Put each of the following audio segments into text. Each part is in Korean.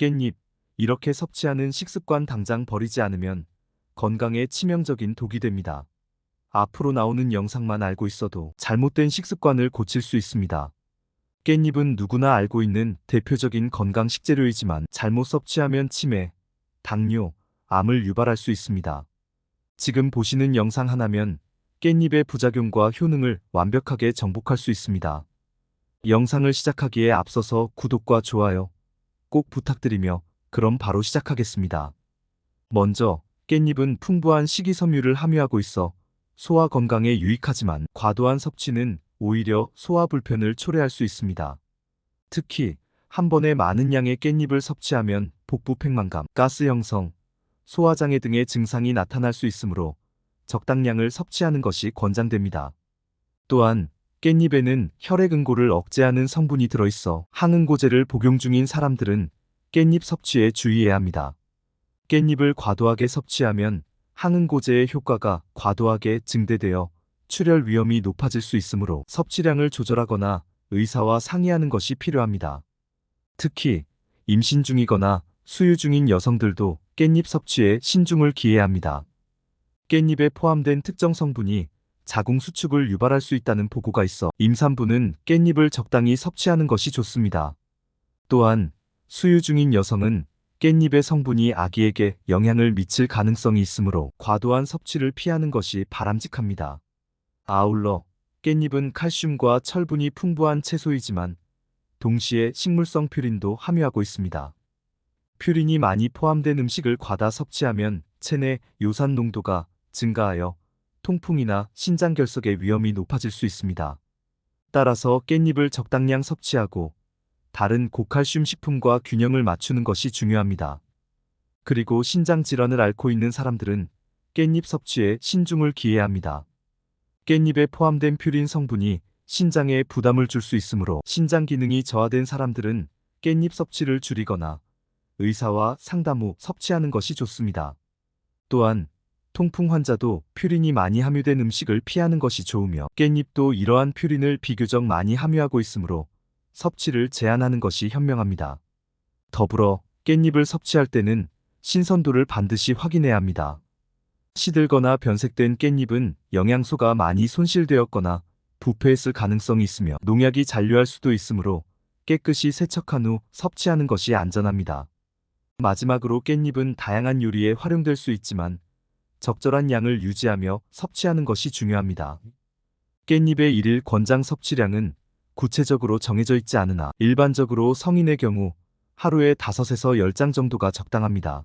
깻잎, 이렇게 섭취하는 식습관 당장 버리지 않으면 건강에 치명적인 독이 됩니다. 앞으로 나오는 영상만 알고 있어도 잘못된 식습관을 고칠 수 있습니다. 깻잎은 누구나 알고 있는 대표적인 건강 식재료이지만 잘못 섭취하면 치매, 당뇨, 암을 유발할 수 있습니다. 지금 보시는 영상 하나면 깻잎의 부작용과 효능을 완벽하게 정복할 수 있습니다. 영상을 시작하기에 앞서서 구독과 좋아요 꼭 부탁드리며 그럼 바로 시작하겠습니다. 먼저 깻잎은 풍부한 식이섬유를 함유하고 있어 소화 건강에 유익하지만 과도한 섭취는 오히려 소화 불편을 초래할 수 있습니다. 특히 한 번에 많은 양의 깻잎을 섭취하면 복부 팽만감, 가스 형성, 소화장애 등의 증상이 나타날 수 있으므로 적당량을 섭취하는 것이 권장됩니다. 또한 깻잎에는 혈액 응고를 억제하는 성분이 들어있어 항응고제를 복용 중인 사람들은 깻잎 섭취에 주의해야 합니다. 깻잎을 과도하게 섭취하면 항응고제의 효과가 과도하게 증대되어 출혈 위험이 높아질 수 있으므로 섭취량을 조절하거나 의사와 상의하는 것이 필요합니다. 특히 임신 중이거나 수유 중인 여성들도 깻잎 섭취에 신중을 기해야 합니다. 깻잎에 포함된 특정 성분이 자궁 수축을 유발할 수 있다는 보고가 있어 임산부는 깻잎을 적당히 섭취하는 것이 좋습니다. 또한 수유 중인 여성은 깻잎의 성분이 아기에게 영향을 미칠 가능성이 있으므로 과도한 섭취를 피하는 것이 바람직합니다. 아울러 깻잎은 칼슘과 철분이 풍부한 채소이지만 동시에 식물성 퓨린도 함유하고 있습니다. 퓨린이 많이 포함된 음식을 과다 섭취하면 체내 요산 농도가 증가하여 통풍이나 신장 결석의 위험이 높아질 수 있습니다. 따라서 깻잎을 적당량 섭취하고 다른 고칼슘 식품과 균형을 맞추는 것이 중요합니다. 그리고 신장 질환을 앓고 있는 사람들은 깻잎 섭취에 신중을 기해야 합니다. 깻잎에 포함된 퓨린 성분이 신장에 부담을 줄 수 있으므로 신장 기능이 저하된 사람들은 깻잎 섭취를 줄이거나 의사와 상담 후 섭취하는 것이 좋습니다. 또한 통풍 환자도 퓨린이 많이 함유된 음식을 피하는 것이 좋으며 깻잎도 이러한 퓨린을 비교적 많이 함유하고 있으므로 섭취를 제한하는 것이 현명합니다. 더불어 깻잎을 섭취할 때는 신선도를 반드시 확인해야 합니다. 시들거나 변색된 깻잎은 영양소가 많이 손실되었거나 부패했을 가능성이 있으며 농약이 잔류할 수도 있으므로 깨끗이 세척한 후 섭취하는 것이 안전합니다. 마지막으로 깻잎은 다양한 요리에 활용될 수 있지만 적절한 양을 유지하며 섭취하는 것이 중요합니다. 깻잎의 일일 권장 섭취량은 구체적으로 정해져 있지 않으나 일반적으로 성인의 경우 하루에 5에서 10장 정도가 적당합니다.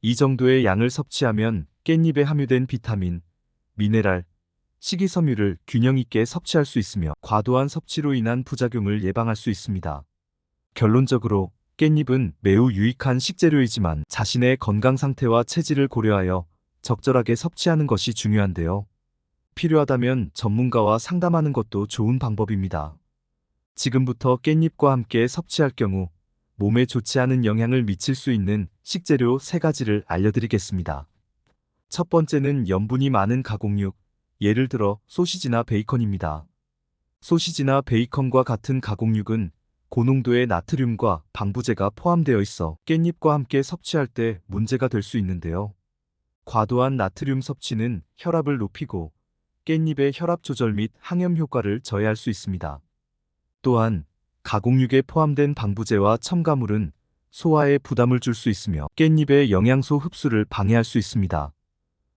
이 정도의 양을 섭취하면 깻잎에 함유된 비타민, 미네랄, 식이섬유를 균형 있게 섭취할 수 있으며 과도한 섭취로 인한 부작용을 예방할 수 있습니다. 결론적으로 깻잎은 매우 유익한 식재료이지만 자신의 건강 상태와 체질을 고려하여 적절하게 섭취하는 것이 중요한데요. 필요하다면 전문가와 상담하는 것도 좋은 방법입니다. 지금부터 깻잎과 함께 섭취할 경우 몸에 좋지 않은 영향을 미칠 수 있는 식재료 3가지를 알려드리겠습니다. 첫 번째는 염분이 많은 가공육, 예를 들어 소시지나 베이컨입니다. 소시지나 베이컨과 같은 가공육은 고농도의 나트륨과 방부제가 포함되어 있어 깻잎과 함께 섭취할 때 문제가 될 수 있는데요. 과도한 나트륨 섭취는 혈압을 높이고 깻잎의 혈압 조절 및 항염 효과를 저해할 수 있습니다. 또한 가공육에 포함된 방부제와 첨가물은 소화에 부담을 줄 수 있으며 깻잎의 영양소 흡수를 방해할 수 있습니다.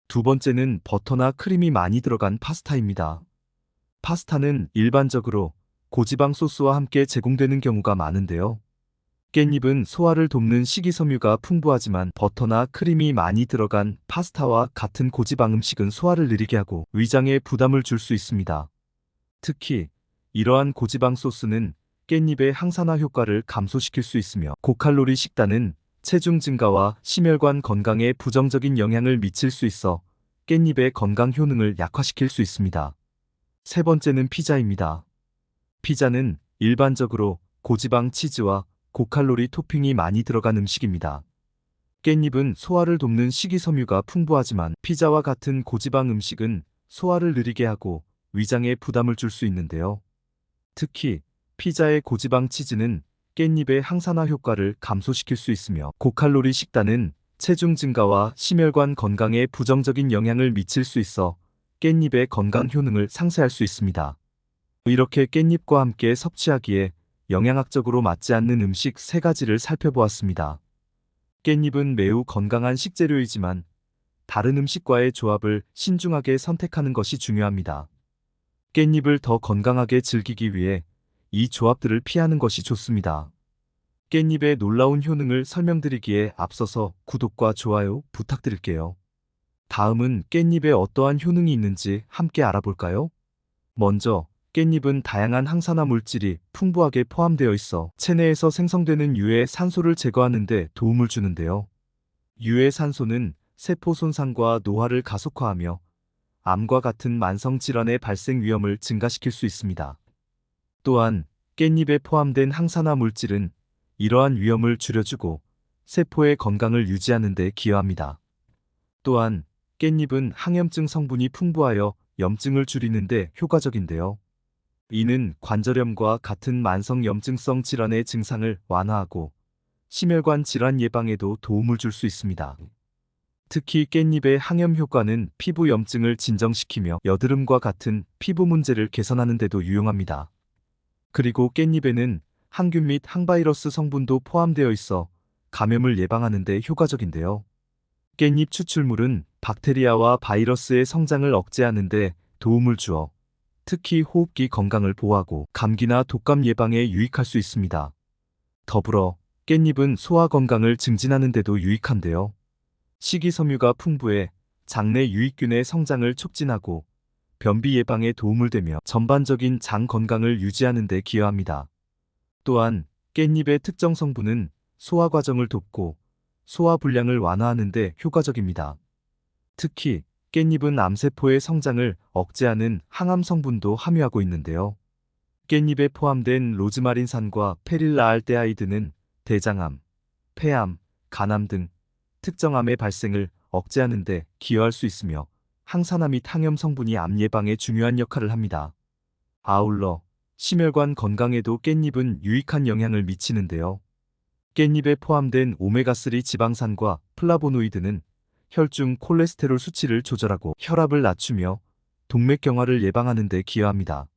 두 번째는 버터나 크림이 많이 들어간 파스타입니다. 파스타는 일반적으로 고지방 소스와 함께 제공되는 경우가 많은데요. 깻잎은 소화를 돕는 식이섬유가 풍부하지만 버터나 크림이 많이 들어간 파스타와 같은 고지방 음식은 소화를 느리게 하고 위장에 부담을 줄 수 있습니다. 특히 이러한 고지방 소스는 깻잎의 항산화 효과를 감소시킬 수 있으며 고칼로리 식단은 체중 증가와 심혈관 건강에 부정적인 영향을 미칠 수 있어 깻잎의 건강 효능을 약화시킬 수 있습니다. 세 번째는 피자입니다. 피자는 일반적으로 고지방 치즈와 고칼로리 토핑이 많이 들어간 음식입니다. 깻잎은 소화를 돕는 식이섬유가 풍부하지만 피자와 같은 고지방 음식은 소화를 느리게 하고 위장에 부담을 줄 수 있는데요. 특히 피자의 고지방 치즈는 깻잎의 항산화 효과를 감소시킬 수 있으며 고칼로리 식단은 체중 증가와 심혈관 건강에 부정적인 영향을 미칠 수 있어 깻잎의 건강 효능을 상쇄할 수 있습니다. 이렇게 깻잎과 함께 섭취하기에 영양학적으로 맞지 않는 음식 세 가지를 살펴보았습니다. 깻잎은 매우 건강한 식재료이지만 다른 음식과의 조합을 신중하게 선택하는 것이 중요합니다. 깻잎을 더 건강하게 즐기기 위해 이 조합들을 피하는 것이 좋습니다. 깻잎의 놀라운 효능을 설명드리기에 앞서서 구독과 좋아요 부탁드릴게요. 다음은 깻잎에 어떠한 효능이 있는지 함께 알아볼까요? 먼저 깻잎은 다양한 항산화 물질이 풍부하게 포함되어 있어 체내에서 생성되는 유해 산소를 제거하는 데 도움을 주는데요. 유해 산소는 세포 손상과 노화를 가속화하며 암과 같은 만성 질환의 발생 위험을 증가시킬 수 있습니다. 또한 깻잎에 포함된 항산화 물질은 이러한 위험을 줄여주고 세포의 건강을 유지하는 데 기여합니다. 또한 깻잎은 항염증 성분이 풍부하여 염증을 줄이는 데 효과적인데요. 이는 관절염과 같은 만성 염증성 질환의 증상을 완화하고 심혈관 질환 예방에도 도움을 줄 수 있습니다. 특히 깻잎의 항염 효과는 피부 염증을 진정시키며 여드름과 같은 피부 문제를 개선하는 데도 유용합니다. 그리고 깻잎에는 항균 및 항바이러스 성분도 포함되어 있어 감염을 예방하는 데 효과적인데요. 깻잎 추출물은 박테리아와 바이러스의 성장을 억제하는 데 도움을 주어 특히 호흡기 건강을 보호하고 감기나 독감 예방에 유익할 수 있습니다. 더불어 깻잎은 소화 건강을 증진하는 데도 유익한데요. 식이섬유가 풍부해 장내 유익균의 성장을 촉진하고 변비 예방에 도움을 되며 전반적인 장 건강을 유지하는 데 기여합니다. 또한 깻잎의 특정 성분은 소화 과정을 돕고 소화 불량을 완화하는 데 효과적입니다. 특히 깻잎은 암세포의 성장을 억제하는 항암 성분도 함유하고 있는데요. 깻잎에 포함된 로즈마린산과 페릴라알데하이드는 대장암, 폐암, 간암 등 특정 암의 발생을 억제하는 데 기여할 수 있으며 항산화 및 항염 성분이 암 예방에 중요한 역할을 합니다. 아울러 심혈관 건강에도 깻잎은 유익한 영향을 미치는데요. 깻잎에 포함된 오메가3 지방산과 플라보노이드는 혈중 콜레스테롤 수치를 조절하고 혈압을 낮추며 동맥경화를 예방하는 데 기여합니다.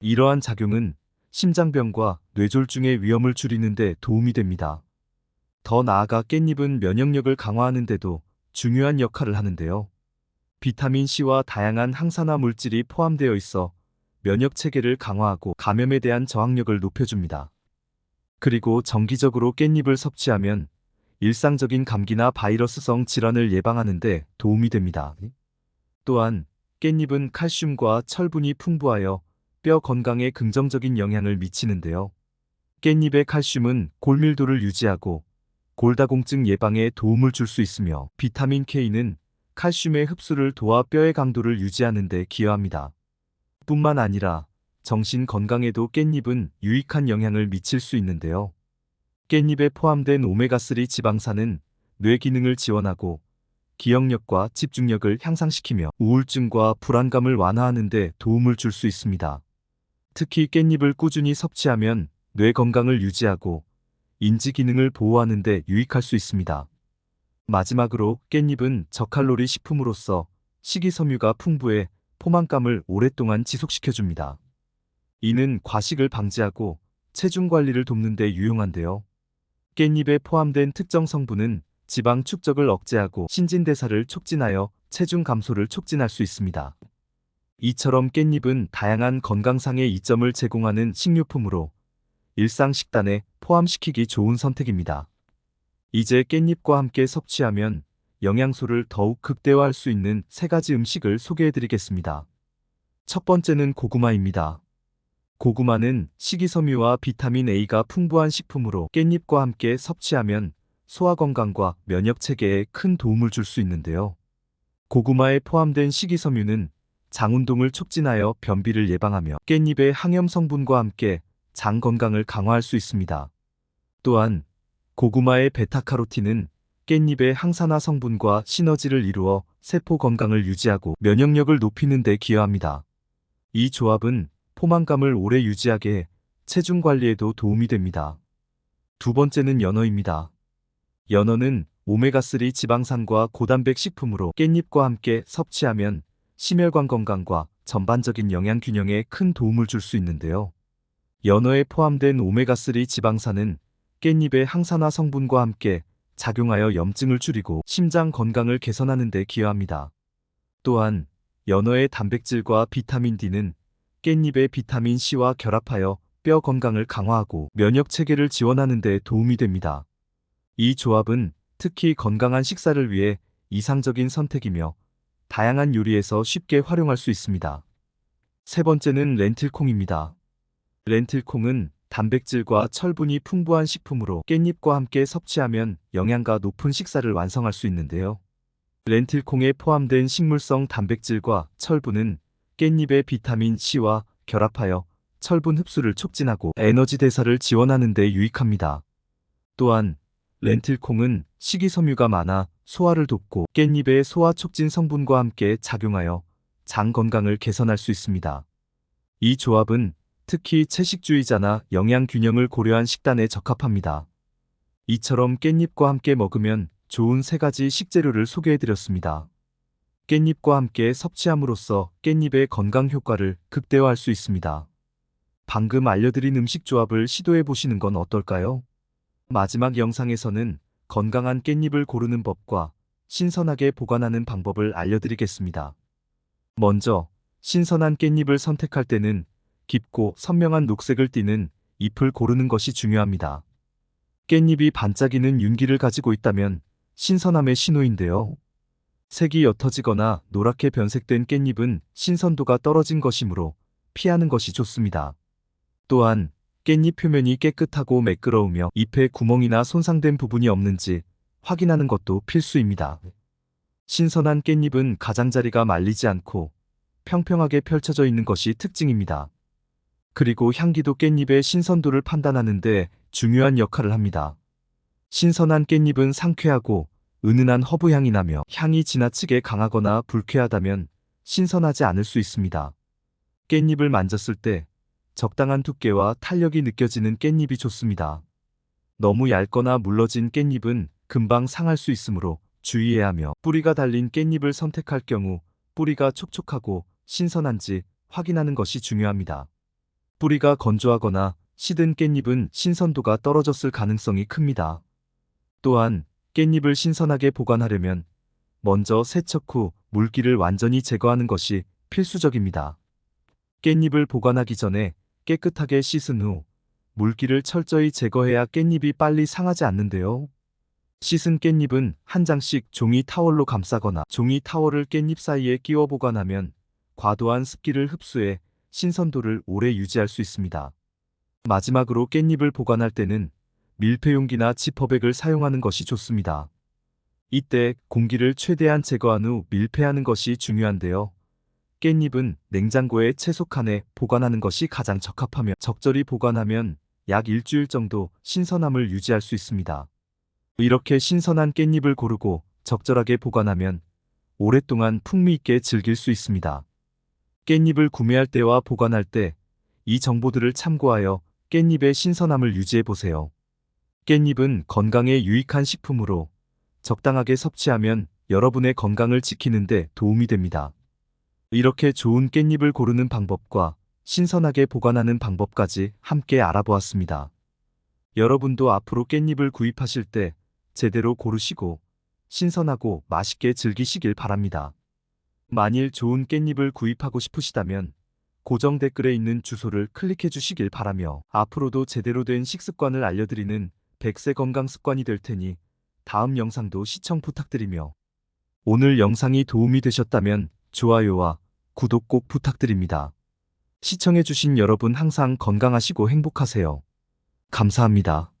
이러한 작용은 심장병과 뇌졸중의 위험을 줄이는 데 도움이 됩니다. 더 나아가 깻잎은 면역력을 강화하는 데도 중요한 역할을 하는데요. 비타민C와 다양한 항산화 물질이 포함되어 있어 면역 체계를 강화하고 감염에 대한 저항력을 높여줍니다. 그리고 정기적으로 깻잎을 섭취하면 일상적인 감기나 바이러스성 질환을 예방하는 데 도움이 됩니다. 또한 깻잎은 칼슘과 철분이 풍부하여 뼈 건강에 긍정적인 영향을 미치는데요. 깻잎의 칼슘은 골밀도를 유지하고 골다공증 예방에 도움을 줄 수 있으며 비타민 K는 칼슘의 흡수를 도와 뼈의 강도를 유지하는 데 기여합니다. 뿐만 아니라 정신 건강에도 깻잎은 유익한 영향을 미칠 수 있는데요. 깻잎에 포함된 오메가3 지방산은 뇌 기능을 지원하고 기억력과 집중력을 향상시키며 우울증과 불안감을 완화하는 데 도움을 줄 수 있습니다. 특히 깻잎을 꾸준히 섭취하면 뇌 건강을 유지하고 인지 기능을 보호하는 데 유익할 수 있습니다. 마지막으로 깻잎은 저칼로리 식품으로서 식이섬유가 풍부해 포만감을 오랫동안 지속시켜줍니다. 이는 과식을 방지하고 체중 관리를 돕는 데 유용한데요. 깻잎에 포함된 특정 성분은 지방 축적을 억제하고 신진대사를 촉진하여 체중 감소를 촉진할 수 있습니다. 이처럼 깻잎은 다양한 건강상의 이점을 제공하는 식료품으로 일상 식단에 포함시키기 좋은 선택입니다. 이제 깻잎과 함께 섭취하면 영양소를 더욱 극대화할 수 있는 세 가지 음식을 소개해 드리겠습니다. 첫 번째는 고구마입니다. 고구마는 식이섬유와 비타민 A가 풍부한 식품으로 깻잎과 함께 섭취하면 소화 건강과 면역 체계에 큰 도움을 줄 수 있는데요. 고구마에 포함된 식이섬유는 장 운동을 촉진하여 변비를 예방하며 깻잎의 항염 성분과 함께 장 건강을 강화할 수 있습니다. 또한 고구마의 베타카로틴은 깻잎의 항산화 성분과 시너지를 이루어 세포 건강을 유지하고 면역력을 높이는 데 기여합니다. 이 조합은 포만감을 오래 유지하게 해 체중 관리에도 도움이 됩니다. 두 번째는 연어입니다. 연어는 오메가3 지방산과 고단백 식품으로 깻잎과 함께 섭취하면 심혈관 건강과 전반적인 영양 균형에 큰 도움을 줄 수 있는데요. 연어에 포함된 오메가3 지방산은 깻잎의 항산화 성분과 함께 작용하여 염증을 줄이고 심장 건강을 개선하는 데 기여합니다. 또한 연어의 단백질과 비타민 D는 깻잎의 비타민 C와 결합하여 뼈 건강을 강화하고 면역 체계를 지원하는 데 도움이 됩니다. 이 조합은 특히 건강한 식사를 위해 이상적인 선택이며 다양한 요리에서 쉽게 활용할 수 있습니다. 세 번째는 렌틸콩입니다. 렌틸콩은 단백질과 철분이 풍부한 식품으로 깻잎과 함께 섭취하면 영양가 높은 식사를 완성할 수 있는데요. 렌틸콩에 포함된 식물성 단백질과 철분은 깻잎의 비타민 C와 결합하여 철분 흡수를 촉진하고 에너지 대사를 지원하는 데 유익합니다. 또한 렌틸콩은 식이섬유가 많아 소화를 돕고 깻잎의 소화 촉진 성분과 함께 작용하여 장 건강을 개선할 수 있습니다. 이 조합은 특히 채식주의자나 영양 균형을 고려한 식단에 적합합니다. 이처럼 깻잎과 함께 먹으면 좋은 세 가지 식재료를 소개해드렸습니다. 깻잎과 함께 섭취함으로써 깻잎의 건강 효과를 극대화할 수 있습니다. 방금 알려드린 음식 조합을 시도해 보시는 건 어떨까요? 마지막 영상에서는 건강한 깻잎을 고르는 법과 신선하게 보관하는 방법을 알려드리겠습니다. 먼저 신선한 깻잎을 선택할 때는 깊고 선명한 녹색을 띠는 잎을 고르는 것이 중요합니다. 깻잎이 반짝이는 윤기를 가지고 있다면 신선함의 신호인데요. 색이 옅어지거나 노랗게 변색된 깻잎은 신선도가 떨어진 것이므로 피하는 것이 좋습니다. 또한 깻잎 표면이 깨끗하고 매끄러우며 잎에 구멍이나 손상된 부분이 없는지 확인하는 것도 필수입니다. 신선한 깻잎은 가장자리가 말리지 않고 평평하게 펼쳐져 있는 것이 특징입니다. 그리고 향기도 깻잎의 신선도를 판단하는데 중요한 역할을 합니다. 신선한 깻잎은 상쾌하고 은은한 허브 향이 나며 향이 지나치게 강하거나 불쾌하다면 신선하지 않을 수 있습니다. 깻잎을 만졌을 때 적당한 두께와 탄력이 느껴지는 깻잎이 좋습니다. 너무 얇거나 물러진 깻잎은 금방 상할 수 있으므로 주의해야 하며 뿌리가 달린 깻잎을 선택할 경우 뿌리가 촉촉하고 신선한지 확인하는 것이 중요합니다. 뿌리가 건조하거나 시든 깻잎은 신선도가 떨어졌을 가능성이 큽니다. 또한 깻잎을 신선하게 보관하려면 먼저 세척 후 물기를 완전히 제거하는 것이 필수적입니다. 깻잎을 보관하기 전에 깨끗하게 씻은 후 물기를 철저히 제거해야 깻잎이 빨리 상하지 않는데요. 씻은 깻잎은 한 장씩 종이 타월로 감싸거나 종이 타월을 깻잎 사이에 끼워 보관하면 과도한 습기를 흡수해 신선도를 오래 유지할 수 있습니다. 마지막으로 깻잎을 보관할 때는 밀폐용기나 지퍼백을 사용하는 것이 좋습니다. 이때 공기를 최대한 제거한 후 밀폐하는 것이 중요한데요. 깻잎은 냉장고에 채소 칸에 보관하는 것이 가장 적합하며 적절히 보관하면 약 일주일 정도 신선함을 유지할 수 있습니다. 이렇게 신선한 깻잎을 고르고 적절하게 보관하면 오랫동안 풍미 있게 즐길 수 있습니다. 깻잎을 구매할 때와 보관할 때 이 정보들을 참고하여 깻잎의 신선함을 유지해 보세요. 깻잎은 건강에 유익한 식품으로 적당하게 섭취하면 여러분의 건강을 지키는데 도움이 됩니다. 이렇게 좋은 깻잎을 고르는 방법과 신선하게 보관하는 방법까지 함께 알아보았습니다. 여러분도 앞으로 깻잎을 구입하실 때 제대로 고르시고 신선하고 맛있게 즐기시길 바랍니다. 만일 좋은 깻잎을 구입하고 싶으시다면 고정 댓글에 있는 주소를 클릭해 주시길 바라며 앞으로도 제대로 된 식습관을 알려드리는 100세 건강 습관이 될 테니 다음 영상도 시청 부탁드리며 오늘 영상이 도움이 되셨다면 좋아요와 구독 꼭 부탁드립니다. 시청해주신 여러분 항상 건강하시고 행복하세요. 감사합니다.